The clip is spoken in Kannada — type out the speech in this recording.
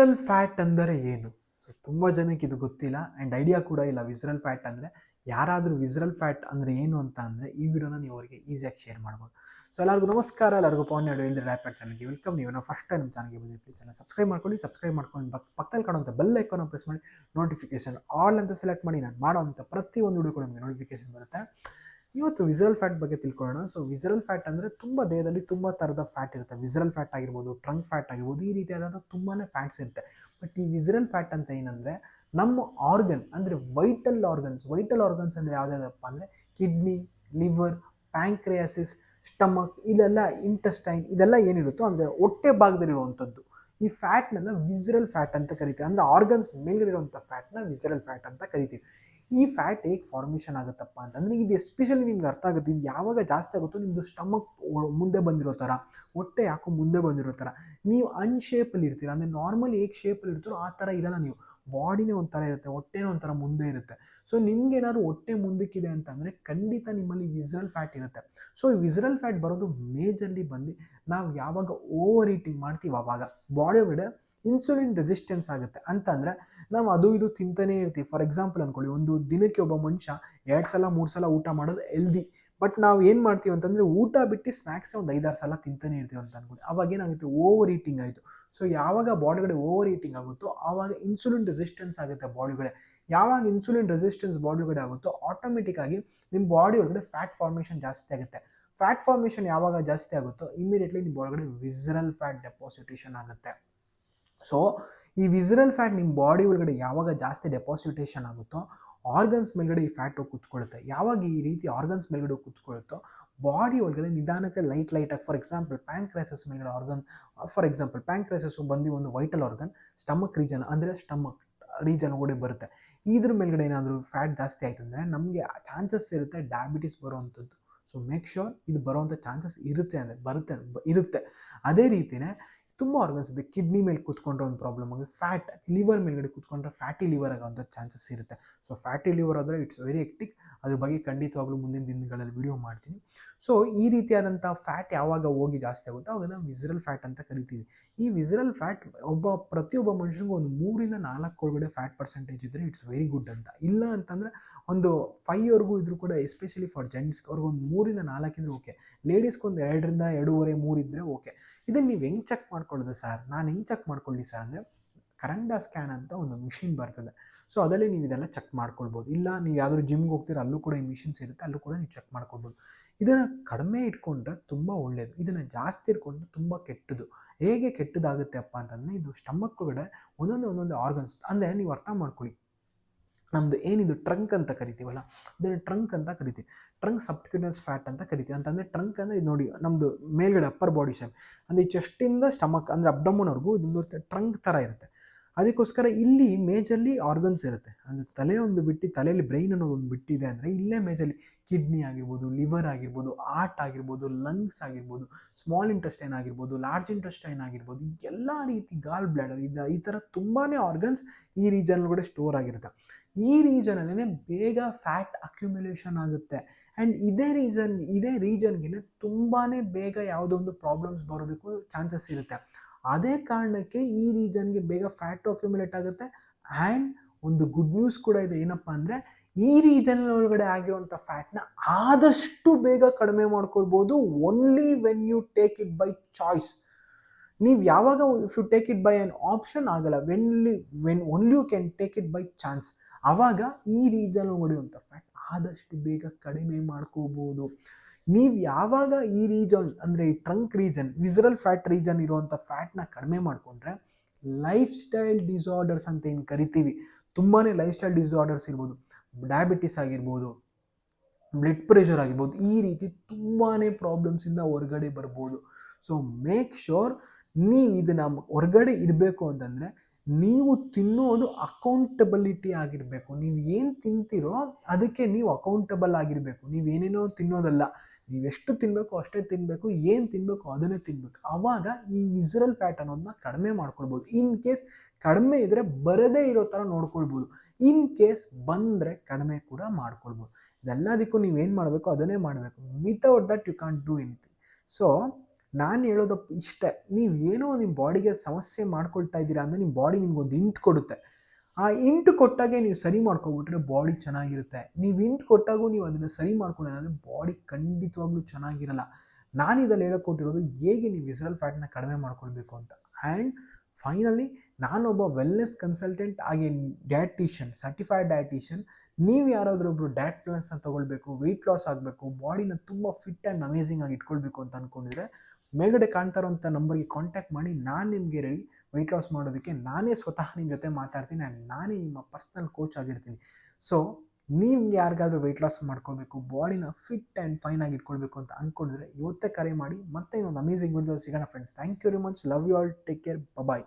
ವಿಸರಲ್ ಫ್ಯಾಟ್ ಅಂದರೆ ಏನು? ಸೊ ತುಂಬ ಜನಕ್ಕೆ ಇದು ಗೊತ್ತಿಲ್ಲ. ಆ್ಯಂಡ್ ಐಡಿಯಾ ಕೂಡ ಇಲ್ಲ ವಿಸ್ರಲ್ ಫ್ಯಾಟ್ ಅಂದರೆ ಯಾರಾದರೂ ವಿಸ್ರಲ್ ಫ್ಯಾಟ್ ಅಂದರೆ ಏನು ಅಂತ ಅಂದರೆ ಈ ವಿಡಿಯೋನ ನೀವು ಅವರಿಗೆ ಈಸಿಯಾಗಿ ಶೇರ್ ಮಾಡ್ಬೋದು. ಸೊ ಎಲ್ಲರಿಗೂ ನಮಸ್ಕಾರ. ಎಲ್ಲರಿಗೂ ಎರಡು ಇಲ್ಲಿ ರ್ಯಾಪರ್ ಚಾನಲ್ಗೆ ವೆಲ್ಕಮ್ ನೀವು ನಾವು ಫಸ್ಟ್ ಟೈಮ್ ಚಾನಲ್ಗೆ ಬಂದಿದ್ದೀವಿ ಚಾನಲ್ ಸಬ್ಸ್ಕ್ರೈಬ್ ಮಾಡ್ಕೊಳ್ಳಿ. ಸಬ್ಸ್ಕ್ರೈಬ್ ಮಾಡ್ಕೊಂಡು ಪಕ್ ಪಕ್ಕದಲ್ಲಿ ಕಾಣುವಂಥ ಬೆಲ್ ಐಕಾನ್ ಪ್ರೆಸ್ ಮಾಡಿ. ನೋಟಿಫಿಕೇಶನ್ ಆಲ್ ಅಂತ ಸೆಲೆಕ್ಟ್ ಮಾಡಿ. ನಾನು ಮಾಡೋವಂಥ ಪ್ರತಿಯೊಂದು ವಿಡಿಯೋ ಕೂಡ ನಿಮಗೆ ನೋಟಿಫಿಕೇಶನ್ ಬರುತ್ತೆ. ಇವತ್ತು ವಿಸರಲ್ ಫ್ಯಾಟ್ ಬಗ್ಗೆ ತಿಳ್ಕೊಳ್ಳೋಣ. ಸೊ ವಿಸರಲ್ ಫ್ಯಾಟ್ ಅಂದರೆ ತುಂಬ ದೇಹದಲ್ಲಿ ತುಂಬ ಥರದ ಫ್ಯಾಟ್ ಇರುತ್ತೆ. ವಿಸರಲ್ ಫ್ಯಾಟ್ ಆಗಿರ್ಬೋದು ಟ್ರಂಕ್ ಫ್ಯಾಟ್ ಆಗಿರ್ಬೋದು, ಈ ರೀತಿಯಾದಂಥ ತುಂಬಾ ಫ್ಯಾಟ್ಸ್ ಇರುತ್ತೆ. ಬಟ್ ಈ ವಿಸರಲ್ ಫ್ಯಾಟ್ ಅಂತ ಏನಂದರೆ, ನಮ್ಮ ಆರ್ಗನ್ ಅಂದರೆ ವೈಟಲ್ ಆರ್ಗನ್ಸ್ ವೈಟಲ್ ಆರ್ಗನ್ಸ್ ಅಂದರೆ ಯಾವುದಾದಪ್ಪ ಅಂದರೆ ಕಿಡ್ನಿ ಲಿವರ್ ಪ್ಯಾಂಕ್ರಿಯಾಸಿಸ್ ಸ್ಟಮಕ್ ಇಲ್ಲೆಲ್ಲ ಇಂಟೆಸ್ಟೈನ್ ಇದೆಲ್ಲ ಏನಿರುತ್ತೋ ಅಂದರೆ ಹೊಟ್ಟೆ ಭಾಗದಲ್ಲಿರುವಂಥದ್ದು. ಈ ಫ್ಯಾಟ್ನೆಲ್ಲ ವಿಸರಲ್ ಫ್ಯಾಟ್ ಅಂತ ಕರಿತೀವಿ. ಅಂದರೆ ಆರ್ಗನ್ಸ್ ಮೇಲ್ಗಡೆ ಇರುವಂಥ ಫ್ಯಾಟ್ನ ವಿಸರಲ್ ಫ್ಯಾಟ್ ಅಂತ ಕರಿತೀವಿ. ಈ ಫ್ಯಾಟ್ ಹೇಗೆ ಫಾರ್ಮೇಷನ್ ಆಗುತ್ತಪ್ಪ ಅಂತಂದರೆ ಇದು ಎಸ್ಪೆಷಲಿ ನಿಮ್ಗೆ ಅರ್ಥ ಆಗುತ್ತೆ. ಇದು ಯಾವಾಗ ಜಾಸ್ತಿ ಆಗುತ್ತೋ ನಿಮ್ಮದು ಸ್ಟಮಕ್ ಮುಂದೆ ಬಂದಿರೋ ಥರ, ಹೊಟ್ಟೆ ಯಾಕೋ ಮುಂದೆ ಬಂದಿರೋ ಥರ. ನೀವು ಅನ್ಶೇಪಲ್ಲಿ ಇರ್ತೀರ, ಅಂದರೆ ನಾರ್ಮಲ್ ಹೇಗೆ ಶೇಪಲ್ಲಿ ಇರ್ತೀರೋ ಆ ಥರ ಇರಲ್ಲ ನೀವು. ಬಾಡಿನೇ ಒಂಥರ ಇರುತ್ತೆ, ಹೊಟ್ಟೆನೇ ಒಂಥರ ಮುಂದೆ ಇರುತ್ತೆ. ಸೊ ನಿಮ್ಗೆ ಏನಾದ್ರು ಹೊಟ್ಟೆ ಮುಂದಕ್ಕಿದೆ ಅಂತಂದರೆ ಖಂಡಿತ ನಿಮ್ಮಲ್ಲಿ ವಿಸರಲ್ ಫ್ಯಾಟ್ ಇರುತ್ತೆ. ಸೊ ಈ ವಿಸರಲ್ ಫ್ಯಾಟ್ ಬರೋದು ಮೇಜರ್ಲಿ ಬಂದು ನಾವು ಯಾವಾಗ ಓವರ್ ಈಟಿಂಗ್ ಮಾಡ್ತೀವಿ ಆವಾಗ ಬಾಡಿ ಒಳಗಡೆ ಇನ್ಸುಲಿನ್ ರೆಸಿಸ್ಟೆನ್ಸ್ ಆಗುತ್ತೆ. ಅಂತಂದರೆ ನಾವು ಅದು ಇದು ತಿಂತಾನೇ ಇರ್ತೀವಿ. ಫಾರ್ ಎಕ್ಸಾಂಪಲ್ ಅಂದ್ಕೊಳ್ಳಿ ಒಂದು ದಿನಕ್ಕೆ ಒಬ್ಬ ಮನುಷ್ಯ ಎರಡು ಸಲ, ಮೂರು ಸಲ ಊಟ ಮಾಡೋದು ಹೆಲ್ದಿ ಬಟ್ ನಾವು ಏನು ಮಾಡ್ತೀವಿ ಅಂತಂದರೆ ಊಟ ಬಿಟ್ಟು ಸ್ನ್ಯಾಕ್ಸೇ ಒಂದು ಐದಾರು ಸಲ ತಿಂತಾನೆ ಇರ್ತೀವಿ ಅಂತ ಅನ್ಕೊಳ್ಳಿ. ಅವಾಗ ಏನಾಗುತ್ತೆ? ಓವರ್ ಈಟಿಂಗ್ ಆಯಿತು. ಸೊ ಯಾವಾಗ ಬಾಡಿಗಡೆ ಓವರ್ ಈಟಿಂಗ್ ಆಗುತ್ತೋ ಆವಾಗ ಇನ್ಸುಲಿನ್ ರೆಸಿಸ್ಟೆನ್ಸ್ ಆಗುತ್ತೆ ಬಾಡಿಗಡೆ ಯಾವಾಗ ಇನ್ಸುಲಿನ್ ರೆಸಿಸ್ಟೆನ್ಸ್ ಬಾಡಿಗಡೆ ಆಗುತ್ತೋ ಆಟೋಮೆಟಿಕ್ ಆಗಿ ನಿಮ್ಮ ಬಾಡಿ ಒಳಗಡೆ ಫ್ಯಾಟ್ ಫಾರ್ಮೇಷನ್ ಜಾಸ್ತಿ ಆಗುತ್ತೆ. ಫ್ಯಾಟ್ ಫಾರ್ಮೇಷನ್ ಯಾವಾಗ ಜಾಸ್ತಿ ಆಗುತ್ತೋ ಇಮಿಡಿಯೇಟ್ಲಿ ನಿಮ್ಮ ಒಳಗಡೆ ವಿಸರಲ್ ಫ್ಯಾಟ್ ಡೆಪಾಸಿಟೇಷನ್ ಆಗುತ್ತೆ. ಸೊ ಈ ವಿಸರಲ್ ಫ್ಯಾಟ್ ನಿಮ್ಮ ಬಾಡಿ ಒಳಗಡೆ ಯಾವಾಗ ಜಾಸ್ತಿ ಡೆಪಾಸಿಟೇಷನ್ ಆಗುತ್ತೋ ಆರ್ಗನ್ಸ್ ಮೇಲ್ಗಡೆ ಈ ಫ್ಯಾಟ್ ಹೋಗಿ ಕುತ್ಕೊಳ್ಳುತ್ತೆ. ಯಾವಾಗ ಈ ರೀತಿ ಆರ್ಗನ್ಸ್ ಮೇಲ್ಗಡೆ ಹೋಗಿ ಕುತ್ಕೊಳ್ಳುತ್ತೋ ಬಾಡಿ ಒಳಗಡೆ ನಿಧಾನಕ್ಕೆ ಲೈಟ್ ಲೈಟಾಗಿ ಫಾರ್ ಎಕ್ಸಾಂಪಲ್ ಪ್ಯಾಂಕ್ರೈಸಸ್ ಮೇಲ್ಗಡೆ ಆರ್ಗನ್ ಫಾರ್ ಎಕ್ಸಾಂಪಲ್ ಪ್ಯಾಂಕ್ರೈಸಸ್ಸು ಬಂದು ಒಂದು ವೈಟಲ್ ಆರ್ಗನ್ ಸ್ಟಮಕ್ ರೀಜನ್ ಅಂದರೆ ಸ್ಟಮಕ್ ರೀಜನ್ ಒಳಗಡೆ ಬರುತ್ತೆ. ಇದ್ರ ಮೇಲ್ಗಡೆ ಏನಾದರೂ ಫ್ಯಾಟ್ ಜಾಸ್ತಿ ಆಯ್ತು ಅಂದರೆ ನಮಗೆ ಚಾನ್ಸಸ್ ಇರುತ್ತೆ ಡಯಾಬಿಟಿಸ್ ಬರುವಂಥದ್ದು ಸೊ ಮೇಕ್ ಶೋರ್ ಇದು ಬರುವಂಥ ಚಾನ್ಸಸ್ ಇರುತ್ತೆ ಅಂದರೆ, ಬರುತ್ತೆ ಇರುತ್ತೆ. ಅದೇ ರೀತಿಯೇ ತುಂಬ ಆರ್ಗನ್ಸ್ ಇದೆ. ಕಿಡ್ನಿ ಮೇಲೆ ಕೂತ್ಕೊಂಡ್ರೆ ಒಂದು ಪ್ರಾಬ್ಲಮ್ ಆಗುತ್ತೆ ಫ್ಯಾಟ್ ಲಿವರ್ ಮೇಲ್ಗಡೆ ಕೂತ್ಕೊಂಡ್ರೆ ಫ್ಯಾಟಿ ಲಿವರ್ ಆಗೋಂಥ ಚಾನ್ಸಸ್ ಇರುತ್ತೆ. ಸೊ ಫ್ಯಾಟಿ ಲಿವರ್ ಆದರೆ ಇಟ್ಸ್ ವೆರಿ ಎಕ್ಟಿಕ್ ಅದ್ರ ಬಗ್ಗೆ ಖಂಡಿತವಾಗ್ಲೂ ಮುಂದಿನ ದಿನಗಳಲ್ಲಿ ವಿಡಿಯೋ ಮಾಡ್ತೀನಿ. ಸೊ ಈ ರೀತಿಯಾದಂಥ ಫ್ಯಾಟ್ ಯಾವಾಗ ಹೋಗಿ ಜಾಸ್ತಿ ಆಗುತ್ತೋ ಅವಾಗ ನಾವು ವಿಸರಲ್ ಫ್ಯಾಟ್ ಅಂತ ಕರಿತೀವಿ. ಈ ವಿಸರಲ್ ಫ್ಯಾಟ್ ಒಬ್ಬ, ಪ್ರತಿಯೊಬ್ಬ ಮನುಷ್ಯನಿಗೂ ಒಂದು ಮೂರಿಂದ ನಾಲ್ಕು ಒಳಗಡೆ ಫ್ಯಾಟ್ ಪರ್ಸೆಂಟೇಜ್ ಇದ್ದರೆ ಇಟ್ಸ್ ವೆರಿ ಗುಡ್ ಅಂತ. ಇಲ್ಲ ಅಂತಂದರೆ ಒಂದು ಫೈವ್ವರೆಗೂ ಇದ್ರೂ ಕೂಡ ಎಸ್ಪೆಷಲಿ ಫಾರ್ ಜೆಂಟ್ಸ್ ಅವ್ರಿಗೆ ಒಂದು ಮೂರಿಂದ ನಾಲ್ಕಿದ್ರೆ ಓಕೆ ಲೇಡೀಸ್ಗೆ ಒಂದು ಎರಡರಿಂದ ಎರಡೂವರೆ, ಮೂರಿದ್ರೆ ಇದ್ದರೆ ಓಕೆ ಇದನ್ನು ನೀವು ಹೆಂಗೆ ಚೆಕ್ ಮಾಡ್ಕೊಳ್ಳೋದು ಸರ್. ನಾನು ಹೆಂಗೆ ಚೆಕ್ ಮಾಡ್ಕೊಳ್ಳಿ ಸರ್ ಅಂದರೆ ಕರಂಡ ಸ್ಕ್ಯಾನ್ ಅಂತ ಒಂದು ಮಿಷಿನ್ ಬರ್ತದೆ. ಸೊ ಅದರಲ್ಲಿ ನೀವು ಇದೆಲ್ಲ ಚೆಕ್ ಮಾಡ್ಕೊಳ್ಬೋದು. ಇಲ್ಲ, ನೀವು ಯಾವ್ದಾದ್ರು ಜಿಮ್ಗೆ ಹೋಗ್ತೀರ, ಅಲ್ಲೂ ಕೂಡ ಈ ಮಿಷಿನ್ಸ್ ಇರುತ್ತೆ, ಅಲ್ಲೂ ಕೂಡ ನೀವು ಚೆಕ್ ಮಾಡ್ಕೊಳ್ಬೋದು. ಇದನ್ನು ಕಡಿಮೆ ಇಟ್ಕೊಂಡ್ರೆ ತುಂಬ ಒಳ್ಳೆಯದು ಇದನ್ನು ಜಾಸ್ತಿ ಇಟ್ಕೊಂಡ್ರೆ ತುಂಬ ಕೆಟ್ಟದು ಹೇಗೆ ಕೆಟ್ಟದಾಗುತ್ತೆ ಅಪ್ಪ ಅಂತಂದರೆ, ಇದು ಸ್ಟಮಕ್ ಒಳಗಡೆ ಒಂದೊಂದು ಒಂದೊಂದು ಆರ್ಗನ್ಸ್ ಅಂದರೆ ನೀವು ಅರ್ಥ ಮಾಡ್ಕೊಳ್ಳಿ. ನಮ್ಮದು ಏನಿದು ಟ್ರಂಕ್ ಅಂತ ಕರಿತೀವಲ್ಲ ಇದನ್ನು ಟ್ರಂಕ್ ಅಂತ ಕರಿತೀವಿ. ಟ್ರಂಕ್ ಸಬ್ಕ್ಯೂನಸ್ ಫ್ಯಾಟ್ ಅಂತ ಕರಿತೀವಿ. ಅಂತಂದರೆ ಟ್ರಂಕ್ ಅಂದರೆ ಇದು ನೋಡಿ ನಮ್ಮದು ಮೇಲ್ಗಡೆ ಅಪ್ಪರ್ ಬಾಡಿ ಶೇಪ್ ಅಂದರೆ ಈ ಚೆಸ್ಟಿಂದ ಸ್ಟಮಕ್ ಅಂದರೆ ಅಬ್ಡಮನ್ವರೆಗೂ ಇದೊಂದು ಟ್ರಂಕ್ ಥರ ಇರುತ್ತೆ. ಅದಕ್ಕೋಸ್ಕರ ಇಲ್ಲಿ ಮೇಜಲ್ಲಿ ಆರ್ಗನ್ಸ್ ಇರುತ್ತೆ. ಅಂದರೆ ತಲೆ ಒಂದು ಬಿಟ್ಟು, ತಲೆಯಲ್ಲಿ ಬ್ರೈನ್ ಅನ್ನೋದು ಒಂದು ಬಿಟ್ಟಿದೆ ಅಂದರೆ ಇಲ್ಲೇ ಮೇಜಲ್ಲಿ ಕಿಡ್ನಿ ಆಗಿರ್ಬೋದು ಲಿವರ್ ಆಗಿರ್ಬೋದು ಆರ್ಟ್ ಆಗಿರ್ಬೋದು ಲಂಗ್ಸ್ ಆಗಿರ್ಬೋದು ಸ್ಮಾಲ್ ಇಂಟೆಸ್ಟೈನ್ ಆಗಿರ್ಬೋದು ಲಾರ್ಜ್ ಇಂಟೆಸ್ಟೈನ್ ಆಗಿರ್ಬೋದು, ಎಲ್ಲ ರೀತಿ ಗಾಲ್ ಬ್ಲ್ಯಾಡರ್ ಇದು ಈ ಥರ ತುಂಬಾ ಆರ್ಗನ್ಸ್ ಈ ರೀಜನ್ ಕೂಡ ಸ್ಟೋರ್ ಆಗಿರುತ್ತೆ. ಈ ರೀಜನಲ್ಲೇ ಬೇಗ ಫ್ಯಾಟ್ ಅಕ್ಯುಮುಲೇಷನ್ ಆಗುತ್ತೆ. ಆ್ಯಂಡ್ ಇದೇ ರೀಸನ್ ಇದೇ ರೀಜನ್ಗೆ ತುಂಬಾ ಬೇಗ ಯಾವುದೋ ಒಂದು ಪ್ರಾಬ್ಲಮ್ಸ್ ಬರೋದಕ್ಕೂ ಚಾನ್ಸಸ್ ಇರುತ್ತೆ. ಅದೇ ಕಾರಣಕ್ಕೆ ಈ ರೀಜನ್ಗೆ ಬೇಗ ಫ್ಯಾಟ್ ಅಕ್ಯುಮುಲೇಟ್ ಆಗುತ್ತೆ. ಆ್ಯಂಡ್ ಒಂದು ಗುಡ್ ನ್ಯೂಸ್ ಕೂಡ ಇದೆ, ಏನಪ್ಪ ಅಂದರೆ ಈ ರೀಜನ್ ಒಳಗಡೆ ಆಗಿರುವಂಥ ಫ್ಯಾಟ್ನ ಆದಷ್ಟು ಬೇಗ ಕಡಿಮೆ ಮಾಡ್ಕೊಳ್ಬೋದು. Only when you take it by choice ನೀವು ಯಾವಾಗ if you take it by an option ಆಗಲ್ಲ. ವೆನ್ಲಿ when only you can take it by chance ಆವಾಗ ಈ ರೀಜನ್ ಹೊಡೆಯುವಂಥ ಫ್ಯಾಟ್ ಆದಷ್ಟು ಬೇಗ ಕಡಿಮೆ ಮಾಡ್ಕೋಬೋದು ನೀವು ಯಾವಾಗ ಈ ರೀಜನ್ ಅಂದರೆ ಈ trunk region visceral fat region ಇರುವಂಥ ಫ್ಯಾಟ್ನ ಕಡಿಮೆ ಮಾಡಿಕೊಂಡ್ರೆ ಲೈಫ್ ಸ್ಟೈಲ್ ಡಿಸಾರ್ಡರ್ಸ್ ಅಂತ ಏನು ಕರಿತೀವಿ? ತುಂಬಾ ಲೈಫ್ ಸ್ಟೈಲ್ ಡಿಸಾರ್ಡರ್ಸ್ ಇರ್ಬೋದು ಡಯಾಬಿಟಿಸ್ ಆಗಿರ್ಬೋದು ಬ್ಲಡ್ ಪ್ರೆಷರ್ ಆಗಿರ್ಬೋದು, ಈ ರೀತಿ ತುಂಬಾ ಪ್ರಾಬ್ಲಮ್ಸಿಂದ ಹೊರಗಡೆ ಬರ್ಬೋದು. ಸೊ ಮೇಕ್ ಶೋರ್ ನೀವು ಇದನ್ನು ಹೊರಗಡೆ ಇರಬೇಕು ಅಂತಂದರೆ ನೀವು ತಿನ್ನೋದು ಅಕೌಂಟಬಿಲಿಟಿ ಆಗಿರಬೇಕು. ನೀವು ಏನು ತಿಂತೀರೋ ಅದಕ್ಕೆ ನೀವು ಅಕೌಂಟಬಲ್ ಆಗಿರಬೇಕು. ನೀವು ಏನೇನೋ ತಿನ್ನೋದಲ್ಲ. ನೀವು ಎಷ್ಟು ತಿನ್ನಬೇಕು ಅಷ್ಟೇ ತಿನ್ನಬೇಕು ಏನು ತಿನ್ನಬೇಕು ಅದನ್ನೇ ತಿನ್ನಬೇಕು ಆವಾಗ ಈ ವಿಸರಲ್ ಫ್ಯಾಟ್ ಅನ್ನೋದನ್ನ ಕಡಿಮೆ ಮಾಡ್ಕೊಳ್ಬೋದು. ಇನ್ ಕೇಸ್ ಕಡಿಮೆ ಇದ್ದರೆ ಬರದೇ ಇರೋ ಥರ ನೋಡ್ಕೊಳ್ಬೋದು. ಇನ್ ಕೇಸ್ ಬಂದರೆ ಕಡಿಮೆ ಕೂಡ ಮಾಡ್ಕೊಳ್ಬೋದು. ಇದೆಲ್ಲದಕ್ಕೂ ನೀವೇನು ಮಾಡಬೇಕು, ಅದನ್ನೇ ಮಾಡಬೇಕು. Without that you can do anything so ನಾನು ಹೇಳೋದಪ್ಪ ಇಷ್ಟೇ. ನೀವು ಏನೋ ನಿಮ್ಮ ಬಾಡಿಗೆ ಸಮಸ್ಯೆ ಮಾಡ್ಕೊಳ್ತಾ ಇದ್ದೀರಾ ಅಂದರೆ ನಿಮ್ಮ ಬಾಡಿ ನಿಮ್ಗೊಂದು ಇಂಟ್ ಕೊಡುತ್ತೆ. ಆ ಇಂಟು ಕೊಟ್ಟಾಗೆ ನೀವು ಸರಿ ಮಾಡ್ಕೊಬಿಟ್ರೆ ಬಾಡಿ ಚೆನ್ನಾಗಿರುತ್ತೆ. ನೀವು ಇಂಟು ಕೊಟ್ಟಾಗೂ ನೀವು ಅದನ್ನು ಸರಿ ಅಂದರೆ ಬಾಡಿ ಖಂಡಿತವಾಗ್ಲೂ ಚೆನ್ನಾಗಿರಲ್ಲ. ನಾನು ಇದರಲ್ಲಿ ಹೇಳ್ಕೊಟ್ಟಿರೋದು ಹೇಗೆ ನೀವು ವಿಸರಲ್ ಫ್ಯಾಟ್ನ ಕಡಿಮೆ ಮಾಡ್ಕೊಳ್ಬೇಕು ಅಂತ. ಆ್ಯಂಡ್ ಫೈನಲಿ ನಾನೊಬ್ಬ ವೆಲ್ನೆಸ್ ಕನ್ಸಲ್ಟೆಂಟ್ ಹಾಗೆ ಡಯಟಿಷಿಯನ್ ಸರ್ಟಿಫೈಡ್ ಡಯಟಿಷಿಯನ್ ನೀವು ಯಾರಾದರೂ ಒಬ್ಬರು ಡಯಟ್ ಪ್ಲಾನ್ಸ್ನ ತೊಗೊಳ್ಬೇಕು ವೆಯ್ಟ್ ಲಾಸ್ ಆಗಬೇಕು ಬಾಡಿನ ತುಂಬ ಫಿಟ್ ಆ್ಯಂಡ್ ಅಮೇಝಿಂಗ್ ಆಗಿ ಇಟ್ಕೊಳ್ಬೇಕು ಅಂತ ಅಂದ್ಕೊಂಡಿದ್ರೆ ಮೇಲ್ಗಡೆ ಕಾಣ್ತಾ ಇರೋಂಥ ನಂಬರ್ಗೆ ಕಾಂಟ್ಯಾಕ್ಟ್ ಮಾಡಿ, ನಾನು ನಿಮಗೆ ರೆಡಿ ವೆಯ್ಟ್ ಲಾಸ್ ಮಾಡೋದಕ್ಕೆ ನಾನೇ ಸ್ವತಃ ನಿಮ್ಮ ಜೊತೆ ಮಾತಾಡ್ತೀನಿ ಆ್ಯಂಡ್ ನಾನೇ ನಿಮ್ಮ ಪರ್ಸ್ನಲ್ ಕೋಚ್ ಆಗಿರ್ತೀನಿ. ಸೊ ನಿಮ್ಗೆ ಯಾರಿಗಾದರೂ ವೆಯ್ಟ್ ಲಾಸ್ ಮಾಡ್ಕೋಬೇಕು ಬಾಡಿನ ಫಿಟ್ ಆ್ಯಂಡ್ ಫೈನ್ ಆಗಿ ಇಟ್ಕೊಳ್ಬೇಕು ಅಂತ ಅಂದ್ಕೊಂಡಿದ್ರೆ ಇವತ್ತೇ ಕರೆ ಮಾಡಿ ಮತ್ತೆ ಇನ್ನೊಂದು ಅಮೇಝಿಂಗ್ ವಿಡಿಯೋದಲ್ಲಿ ಸಿಗೋಣ friends thank you very much love you all take care bye